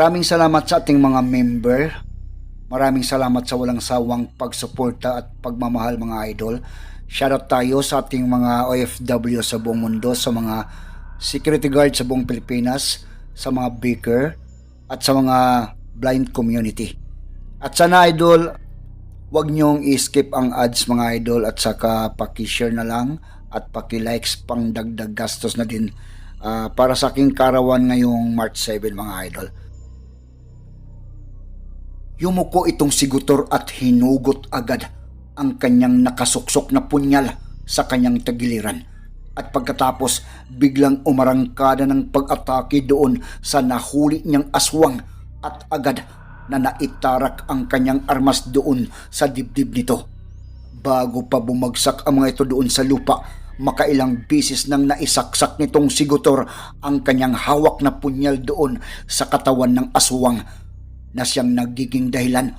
Maraming salamat sa ating mga member. Maraming salamat sa walang sawang pagsuporta at pagmamahal mga idol. Shoutout tayo sa ating mga OFW sa buong mundo, sa mga security guard sa buong Pilipinas, sa mga baker, at sa mga blind community. At sana idol, wag niyong i-skip ang ads mga idol at saka paki-share na lang at paki-likes pang dagdag gastos na din ah, para sa aking karawan ngayong March 7 mga idol. Yumuko itong sigutor at hinugot agad ang kanyang nakasuksok na punyal sa kanyang tagiliran. At pagkatapos, biglang umarangkada ng pag-atake doon sa nahuli niyang aswang at agad na naitarak ang kanyang armas doon sa dibdib nito. Bago pa bumagsak ang mga ito doon sa lupa, makailang bisis nang naisaksak nitong sigutor ang kanyang hawak na punyal doon sa katawan ng aswang na siyang nagiging dahilan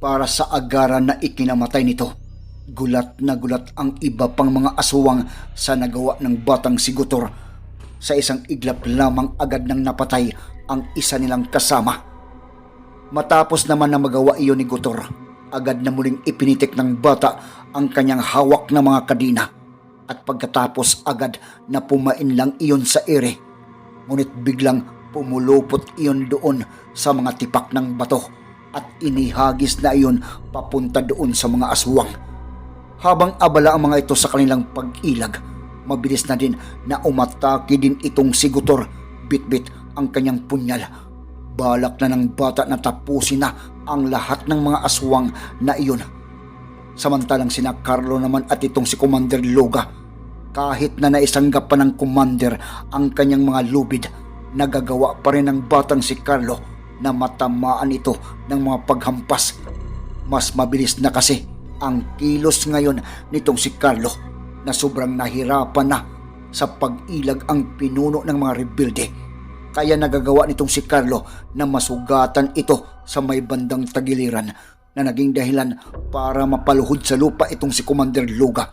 para sa agaran na ikinamatay nito. Gulat na gulat ang iba pang mga aswang sa nagawa ng batang sigutor. Sa isang iglap lamang agad nang napatay ang isa nilang kasama. Matapos naman na magawa iyon ni Gutor, agad na muling ipinitik ng bata ang kanyang hawak na mga kadina at pagkatapos agad na pumain lang iyon sa ere. Ngunit biglang pumulupot iyon doon sa mga tipak ng bato at inihagis na iyon papunta doon sa mga aswang. Habang abala ang mga ito sa kanilang pag-ilag, mabilis na din na umatake din itong sigutor, bitbit ang kanyang punyal. Balak na ng bata na tapusin na ang lahat ng mga aswang na iyon. Samantalang sina Carlo naman at itong si Commander Loga, kahit na naisanggap pa ng Commander ang kanyang mga lubid, nagagawa pa rin ng batang si Carlo na matamaan ito ng mga paghampas. Mas mabilis na kasi ang kilos ngayon nitong si Carlo na sobrang nahirapan na sa pag-ilag ang pinuno ng mga rebelde. Kaya nagagawa nitong si Carlo na masugatan ito sa may bandang tagiliran na naging dahilan para mapaluhod sa lupa itong si Commander Luga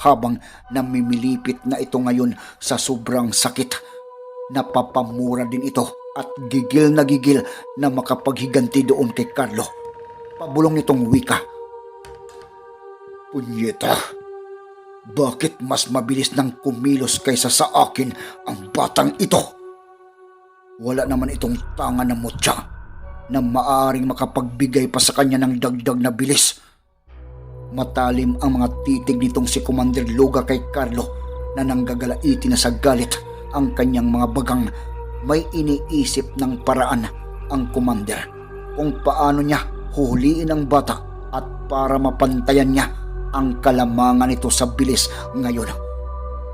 habang namimilipit na ito ngayon sa sobrang sakit. Napapamura din ito at gigil na gigil na makapaghiganti doon kay Carlo. Pabulong nitong wika. Punyeta, bakit mas mabilis nang kumilos kaysa sa akin ang batang ito? Wala naman itong tanga na mutya na maaring makapagbigay pa sa kanya ng dagdag na bilis. Matalim ang mga titig nitong si Commander Loga kay Carlo na nanggagalaiti na sa galit ang kanyang mga bagang may iniisip ng paraan ang commander kung paano niya huhuliin ang bata at para mapantayan niya ang kalamangan nito sa bilis ngayon.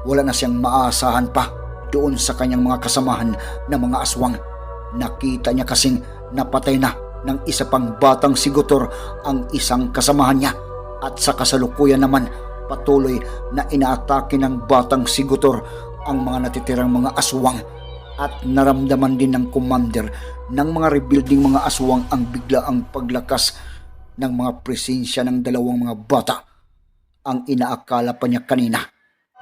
Wala na siyang maasahan pa doon sa kanyang mga kasamahan na mga aswang. Nakita niya kasing napatay na ng isa pang batang sigutor ang isang kasamahan niya at sa kasalukuyan naman patuloy na inaatake ng batang sigutor ang mga natitirang mga aswang at naramdaman din ng commander ng mga rebuilding mga aswang ang biglaang paglakas ng mga presensya ng dalawang mga bata. Ang inaakala pa niya kanina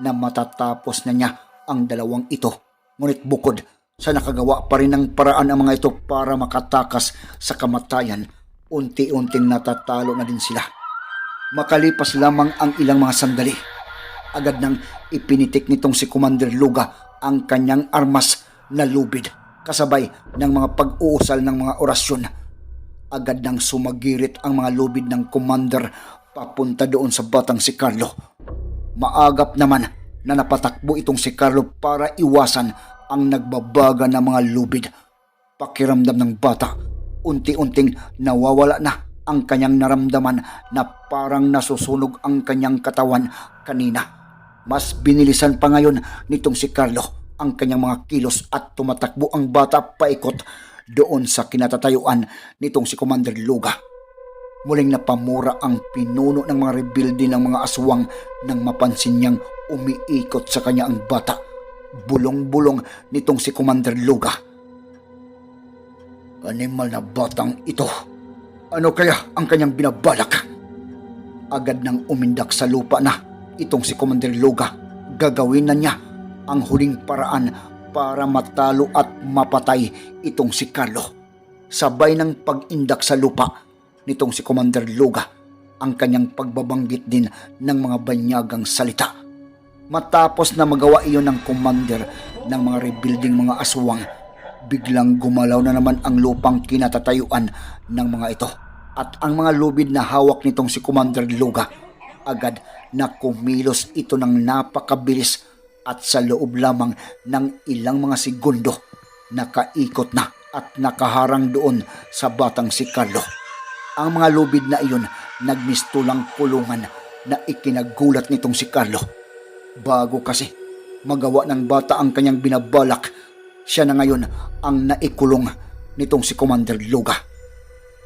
na matatapos na niya ang dalawang ito. Ngunit bukod sa nakagawa pa rin ng paraan ang mga ito para makatakas sa kamatayan, unti-unting natatalo na din sila. Makalipas lamang ang ilang mga sandali, agad nang ipinitik nitong si Commander Luga ang kanyang armas na lubid kasabay ng mga pag-uusal ng mga orasyon. Agad nang sumagirit ang mga lubid ng commander papunta doon sa batang si Carlo. Maagap naman na napatakbo itong si Carlo para iwasan ang nagbabaga ng mga lubid. Pakiramdam ng bata, unti-unting nawawala na ang kanyang naramdaman na parang nasusunog ang kanyang katawan kanina. Mas binilisan pa ngayon nitong si Carlo ang kanyang mga kilos at tumatakbo ang bata paikot doon sa kinatatayuan nitong si Commander Luga. Muling napamura ang pinuno ng mga rebuilde ng mga aswang nang mapansin niyang umiikot sa kanya ang bata. Bulong-bulong nitong si Commander Luga. Animal na batang ito. Ano kaya ang kanyang binabalak? Agad nang umindak sa lupa na itong si Commander Luga. Gagawin na niya ang huling paraan para matalo at mapatay itong si Carlo. sabay ng pag-indak sa lupa nitong si Commander Luga ang kanyang pagbabanggit din ng mga banyagang salita. Matapos na magawa iyon ng commander ng mga rebuilding mga aswang, biglang gumalaw na naman ang lupang kinatatayuan ng mga ito. At ang mga lubid na hawak nitong si Commander Luga, agad na kumilos ito ng napakabilis at sa loob lamang ng ilang mga segundo, nakaikot na at nakaharang doon sa batang si Carlo. Ang mga lubid na iyon nagmistulang kulungan na ikinagulat nitong si Carlo. Bago kasi magawa ng bata ang kanyang binabalak, siya na ngayon ang naikulong nitong si Commander Luga.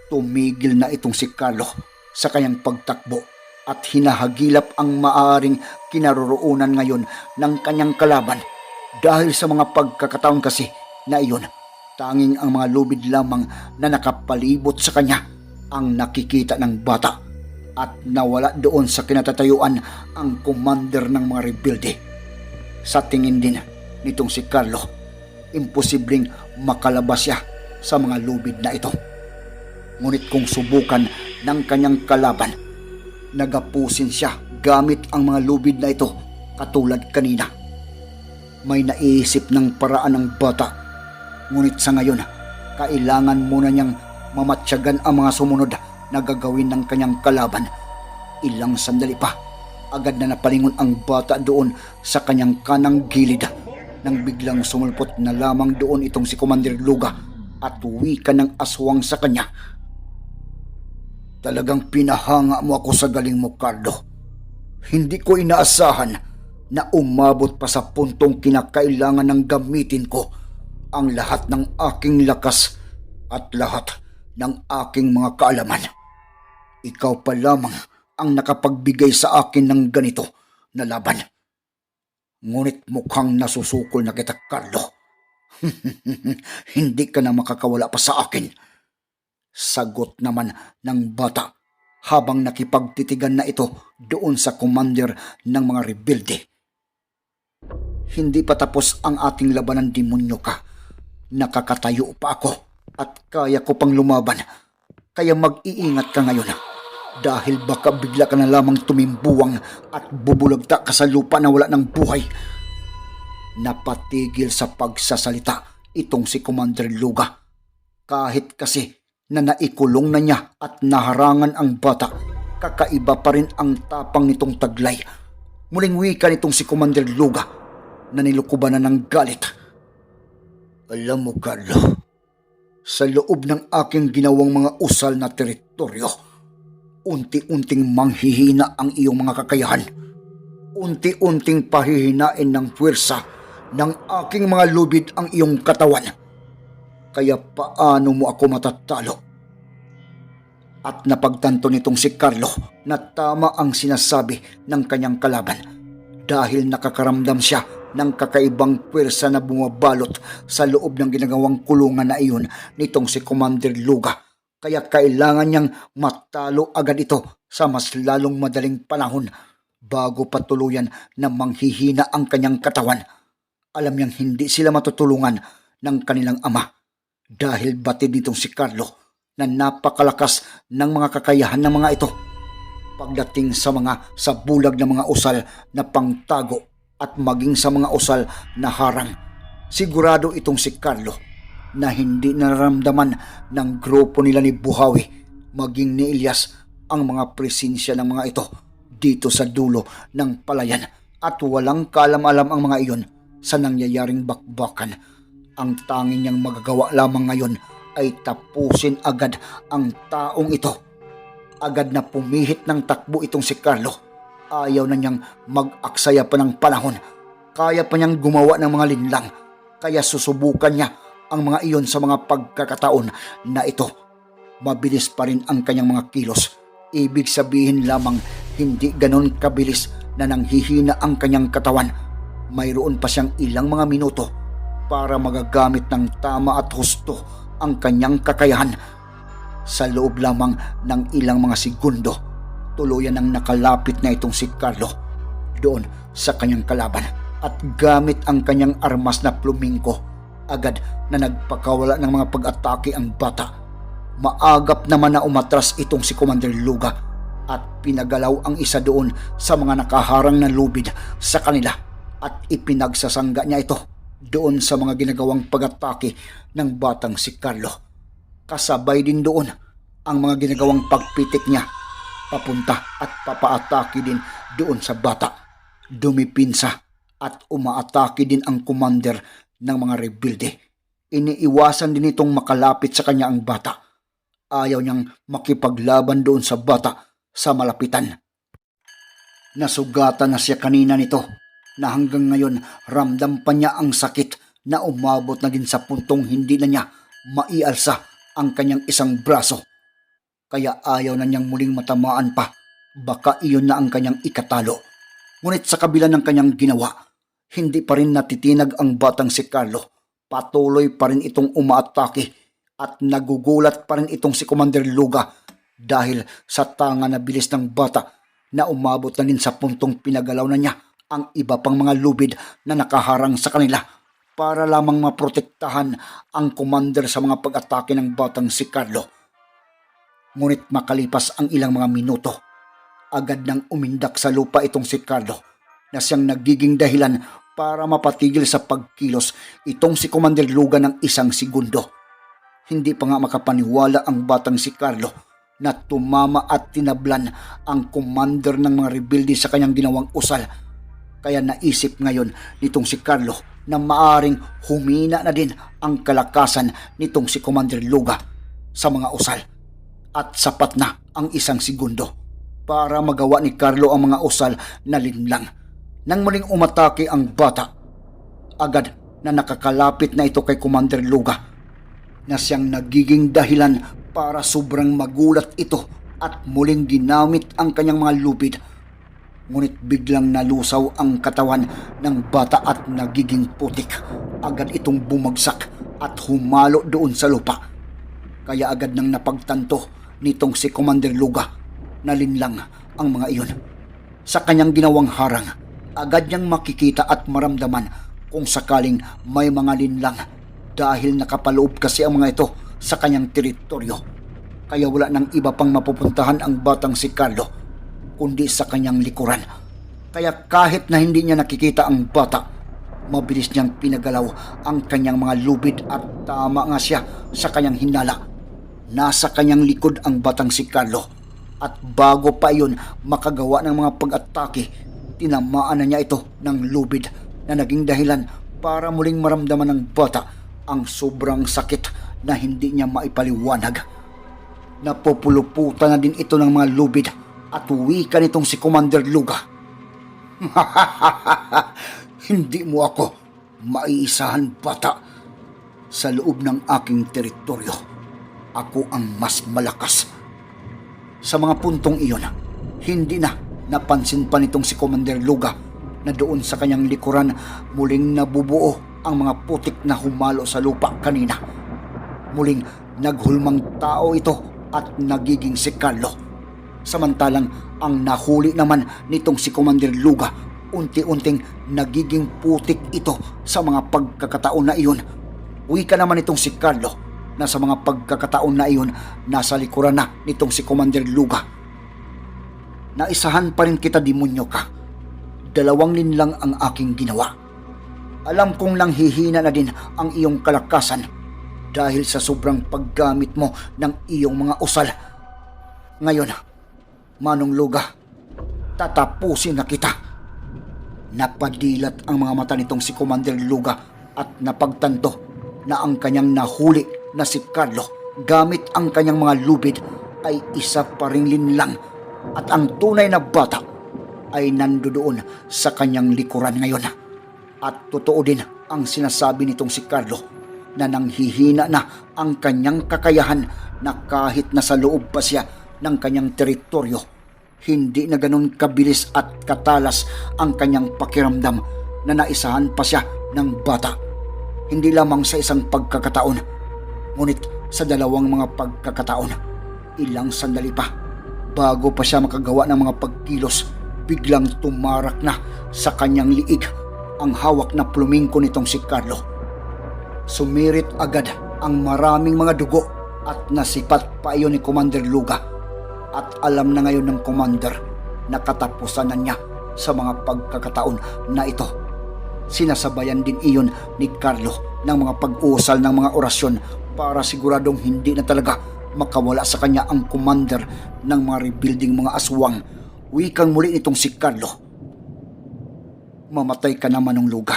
Tumigil na itong si Carlo sa kanyang pagtakbo at hinahagilap ang maaring kinaroroonan ngayon ng kanyang kalaban dahil sa mga pagkakataon kasi na iyon tanging ang mga lubid lamang na nakapalibot sa kanya ang nakikita ng bata at nawala doon sa kinatatayuan ang commander ng mga rebelde. Sa tingin din nitong si Carlo, imposibleng makalabas siya sa mga lubid na ito. Ngunit kung subukan ng kanyang kalaban, nagapusin siya gamit ang mga lubid na ito katulad kanina. May naisip ng paraan ng bata, ngunit sa ngayon, kailangan muna niyang mamatsyagan ang mga sumunod na gagawin ng kanyang kalaban. Ilang sandali pa, agad na napalingon ang bata doon sa kanyang kanang gilid nang biglang sumulpot na lamang doon itong si Commander Luga at wika ng aswang sa kanya. Talagang pinahanga mo ako sa galing mo, Carlo. Hindi ko inaasahan na umabot pa sa puntong kinakailangan ng gamitin ko ang lahat ng aking lakas at lahat ng aking mga kaalaman. Ikaw pa lamang ang nakapagbigay sa akin ng ganito na laban. Ngunit mukhang nasusukol na kita, Carlo. Hindi ka na makakawala pa sa akin. Sagot naman ng bata habang nakipagtitigan na ito doon sa commander ng mga rebelde. Hindi pa tapos ang ating labanan, demonyo ka. Nakakatayo pa ako at kaya ko pang lumaban. Kaya mag-iingat ka ngayon dahil baka bigla ka na lamang tumimbuwang at bubulagta ka sa lupa na wala ng buhay. Napatigil sa pagsasalita itong si Commander Luga. Kahit kasi na naikulong na niya at naharangan ang bata, kakaiba pa rin ang tapang nitong taglay. Muling wika nitong si Commander Luga na nilukuban na ng galit. Alam mo, Carlo, sa loob ng aking ginawang mga usal na teritoryo, unti-unting manghihina ang iyong mga kakayahan. Unti-unting pahihinain ng puwersa ng aking mga lubid ang iyong katawan. Kaya paano mo ako matatalo? At napagtanto nitong si Carlo na tama ang sinasabi ng kanyang kalaban dahil nakakaramdam siya ng kakaibang pwersa na bumabalot sa loob ng ginagawang kulungan na iyon nitong si Commander Luga. Kaya kailangan niyang matalo agad ito sa mas lalong madaling panahon bago patuluyan na manghihina ang kanyang katawan. Alam niyang hindi sila matutulungan ng kanilang ama dahil batid nitong si Carlo na napakalakas ng mga kakayahan ng mga ito pagdating sa mga sa bulag ng mga usal na pangtago at maging sa mga usal na harang. Sigurado itong si Carlo na hindi nararamdaman ng grupo nila ni Buhawi maging ni Elias ang mga presensya ng mga ito dito sa dulo ng palayan at walang kalam-alam ang mga iyon sa nangyayaring bakbakan. Ang tanging niyang magagawa lamang ngayon ay tapusin agad ang taong ito. Agad na pumihit ng takbo itong si Carlo. Ayaw na niyang mag-aksaya pa ng panahon. Kaya pa niyang gumawa ng mga linlang. Kaya susubukan niya ang mga iyon sa mga pagkakataon na ito. Mabilis pa rin ang kanyang mga kilos. Ibig sabihin lamang hindi ganon kabilis na nanghihina ang kanyang katawan. Mayroon pa siyang ilang mga minuto para magagamit ng tama at husto ang kanyang kakayahan. Sa loob lamang ng ilang mga segundo, tuluyan ang nakalapit na itong si Carlo doon sa kanyang kalaban at gamit ang kanyang armas na plumingko, Agad na nagpakawala ng mga pag-atake ang bata. Maagap naman na umatras itong si Commander Luga at pinagalaw ang isa doon sa mga nakaharang na lubid sa kanila at ipinagsasangga niya ito doon sa mga ginagawang pag-atake ng batang si Carlo. Kasabay din doon ang mga ginagawang pagpitik niya papunta at papaatake din doon sa bata. Dumipinsa at umaatake din ang commander ng mga rebelde. Iniiwasan din itong makalapit sa kanya ang bata. Ayaw niyang makipaglaban doon sa bata sa malapitan. Nasugatan na siya kanina nito na hanggang ngayon ramdam pa niya ang sakit na umabot na din sa puntong hindi na niya maialsa ang kanyang isang braso. Kaya ayaw na niyang muling matamaan pa. Baka iyon na ang kanyang ikatalo. Ngunit sa kabila ng kanyang ginawa, hindi pa rin natitinag ang batang si Carlo. Patuloy pa rin itong umaatake at nagugulat pa rin itong si Commander Luga dahil sa tanga na bilis ng bata na umabot na din sa puntong pinagalaw na niya ang iba pang mga lubid na nakaharang sa kanila para lamang maprotektahan ang commander sa mga pag-atake ng batang si Carlo. Ngunit makalipas ang ilang mga minuto, agad nang umindak sa lupa itong si Carlo na siyang nagiging dahilan para mapatigil sa pagkilos itong si Commander Luga ng isang segundo. Hindi pa nga makapaniwala ang batang si Carlo na tumama at tinablan ang commander ng mga rebelde sa kanyang ginawang usal. Kaya naisip ngayon nitong si Carlo na maaring humina na din ang kalakasan nitong si Commander Luga sa mga usal. At sapat na ang isang segundo para magawa ni Carlo ang mga usal na linlang. Nang muling umatake ang bata, agad na nakakalapit na ito kay Commander Luga na siyang nagiging dahilan para sobrang magulat ito at muling ginamit ang kanyang mga lupid. Ngunit biglang nalusaw ang katawan ng bata at nagiging putik. Agad itong bumagsak at humalo doon sa lupa. Kaya agad nang napagtanto nitong si Commander Luga na linlang ang mga iyon. Sa kanyang ginawang harang, agad niyang makikita at maramdaman kung sakaling may mga linlang dahil nakapaloob kasi ang mga ito sa kanyang teritoryo. Kaya wala nang iba pang mapupuntahan ang batang si Carlo kundi sa kanyang likuran. Kaya kahit na hindi niya nakikita ang bata, mabilis niyang pinagalaw ang kanyang mga lubid at tama nga siya sa kanyang hinala. Nasa kanyang likod ang batang si Carlo at bago pa iyon makagawa ng mga pag-atake, tinamaan na niya ito ng lubid na naging dahilan para muling maramdaman ng bata ang sobrang sakit na hindi niya maipaliwanag. Napupuluputan na din ito ng mga lubid at wika nitong si Commander Luga. hindi mo ako maiisahan bata sa loob ng aking teritoryo. Ako ang mas malakas. Sa mga puntong iyon, hindi na napansin pa nitong si Commander Luga na doon sa kanyang likuran muling nabubuo ang mga putik na humalo sa lupa kanina. Muling naghulmang tao ito at nagiging si Carlo. Samantalang ang nahuli naman nitong si Commander Luga, unti-unting nagiging putik ito sa mga pagkakataon na iyon. Wika naman itong si Carlo na sa mga pagkakataon na iyon nasa likuran na nitong si Commander Luga. Naisahan pa rin kita demonyo ka. Dalawang linlang ang aking ginawa. Alam kong nanghihina na din ang iyong kalakasan dahil sa sobrang paggamit mo ng iyong mga usal. Ngayon, Manong Luga, tatapusin na kita. Napadilat ang mga mata nitong si Commander Luga at napagtanto na ang kanyang nahuli na si Carlo gamit ang kanyang mga lubid ay isa pa ring linlang at ang tunay na bata ay nandoon sa kanyang likuran ngayon. At totoo din ang sinasabi nitong si Carlo na nanghihina na ang kanyang kakayahan na kahit nasa loob pa siya ng kanyang teritoryo, hindi na ganun kabilis at katalas ang kanyang pakiramdam na naisahan pa siya ng bata. Hindi lamang sa isang pagkakataon, ngunit sa dalawang mga pagkakataon. Ilang sandali pa, bago pa siya makagawa ng mga pagkilos, biglang tumarak na sa kanyang liig ang hawak na plumingko nitong si Carlo. Sumirit agad ang maraming mga dugo at nasipat pa iyon ni Commander Luga. At alam na ngayon ng Commander na katapusan na niya sa mga pagkakataon na ito. Sinasabayan din iyon ni Carlo ng mga pag-uusal ng mga orasyon para siguradong hindi na talaga makawala sa kanya ang commander ng mga rebuilding mga aswang. Wikang muli nitong si Carlo. Mamatay ka naman ng luga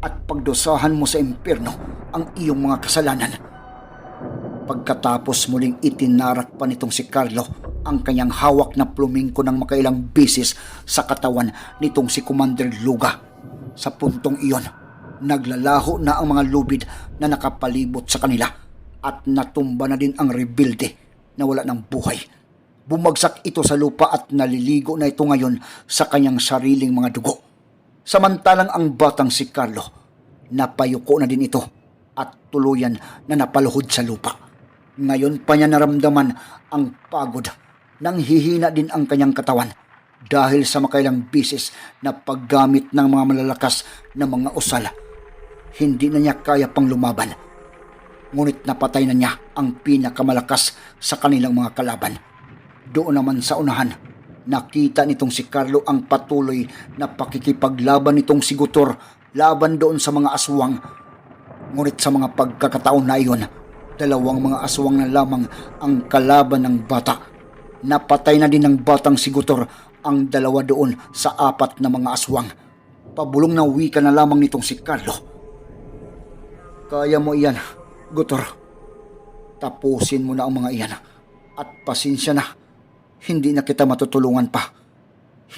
at pagdusahan mo sa impyerno ang iyong mga kasalanan. Pagkatapos muling itinarak pa nitong si Carlo ang kanyang hawak na plumingko ng makailang bisis sa katawan nitong si Commander Luga. Sa puntong iyon, naglalaho na ang mga lubid na nakapalibot sa kanila at natumba na din ang rebuilde na wala ng buhay. Bumagsak ito sa lupa at naliligo na ito ngayon sa kanyang sariling mga dugo. Samantalang ang batang si Carlo, napayuko na din ito at tuluyan na napaluhod sa lupa. Ngayon pa niya naramdaman ang pagod nang hihina din ang kanyang katawan dahil sa makailang bisis na paggamit ng mga malalakas na mga usal. Hindi na niya kaya pang lumaban. Ngunit napatay na niya ang pinakamalakas sa kanilang mga kalaban. Doon naman sa unahan, nakita nitong si Carlo ang patuloy na pakikipaglaban nitong si Gutor laban doon sa mga aswang. Ngunit sa mga pagkakataon na iyon, dalawang mga aswang na lamang ang kalaban ng bata. Napatay na din ng batang si Gutor ang dalawa doon sa apat na mga aswang. Pabulong na wika na lamang nitong si Carlo. Kaya mo iyan, Gutor. Tapusin mo na ang mga iyan. At pasensya na, hindi na kita matutulungan pa.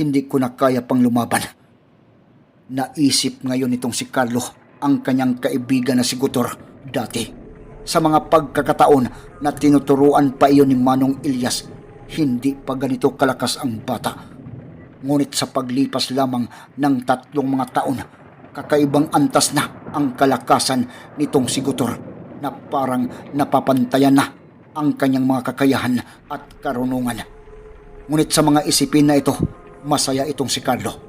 Hindi ko na kaya pang lumaban. Naisip ngayon itong si Carlo ang kanyang kaibigan na si Gutor dati. Sa mga pagkakataon na tinuturuan pa iyon ni Manong Ilyas, hindi pa ganito kalakas ang bata. Ngunit sa paglipas lamang ng tatlong mga taon, kakaibang antas na ang kalakasan nitong si Gutor na parang napapantayan na ang kanyang mga kakayahan at karunungan. Ngunit sa mga isipin na ito, masaya itong si Carlo.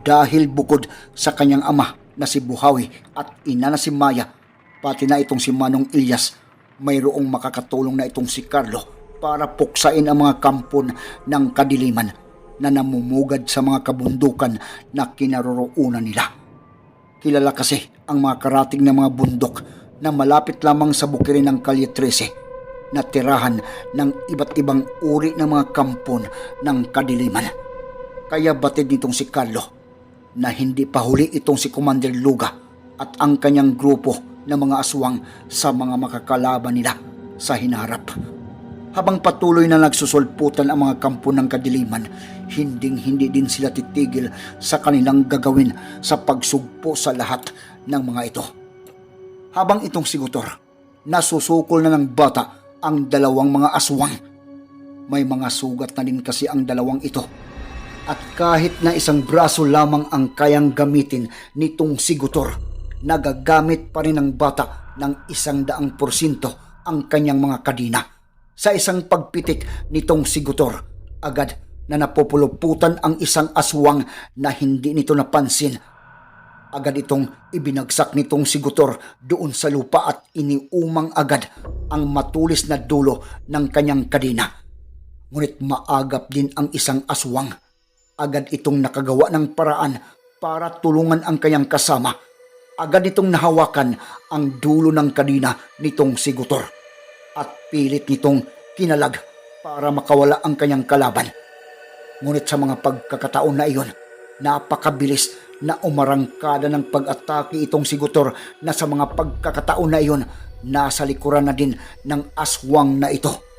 Dahil bukod sa kanyang ama na si Buhawi at ina na si Maya, pati na itong si Manong Ilyas, mayroong makakatulong na itong si Carlo para puksain ang mga kampon ng kadiliman na namumugad sa mga kabundukan na kinaroroonan nila. Kilala kasi ang mga karating ng mga bundok na malapit lamang sa bukirin ng Kalye 13 na tirahan ng iba't ibang uri ng mga kampon ng kadiliman. Kaya batid nitong si Carlo na hindi pa huli itong si Commander Luga at ang kanyang grupo ng mga aswang sa mga makakalaban nila sa hinarap. Habang patuloy na nagsusulputan ang mga kampo ng kadiliman, hinding-hindi din sila titigil sa kanilang gagawin sa pagsugpo sa lahat ng mga ito. Habang itong si Gutor, nasusukol na ng bata ang dalawang mga aswang. May mga sugat na din kasi ang dalawang ito. At kahit na isang braso lamang ang kayang gamitin nitong si Gutor, nagagamit pa rin ng bata ng isang daang porsinto ang kanyang mga kadina. Sa isang pagpitik nitong si Gutor, agad na napupuluputan ang isang aswang na hindi nito napansin. Agad itong ibinagsak nitong si Gutor doon sa lupa at iniumang agad ang matulis na dulo ng kanyang kadina. Ngunit maagap din ang isang aswang. Agad itong nakagawa ng paraan para tulungan ang kanyang kasama. Agad itong nahawakan ang dulo ng kadina nitong si Gutor at pilit nitong kinalag para makawala ang kanyang kalaban. Ngunit sa mga pagkakataon na iyon, napakabilis na umarangkada ng pag-atake itong si Gutor na sa mga pagkakataon na iyon, nasa likuran na din ng aswang na ito.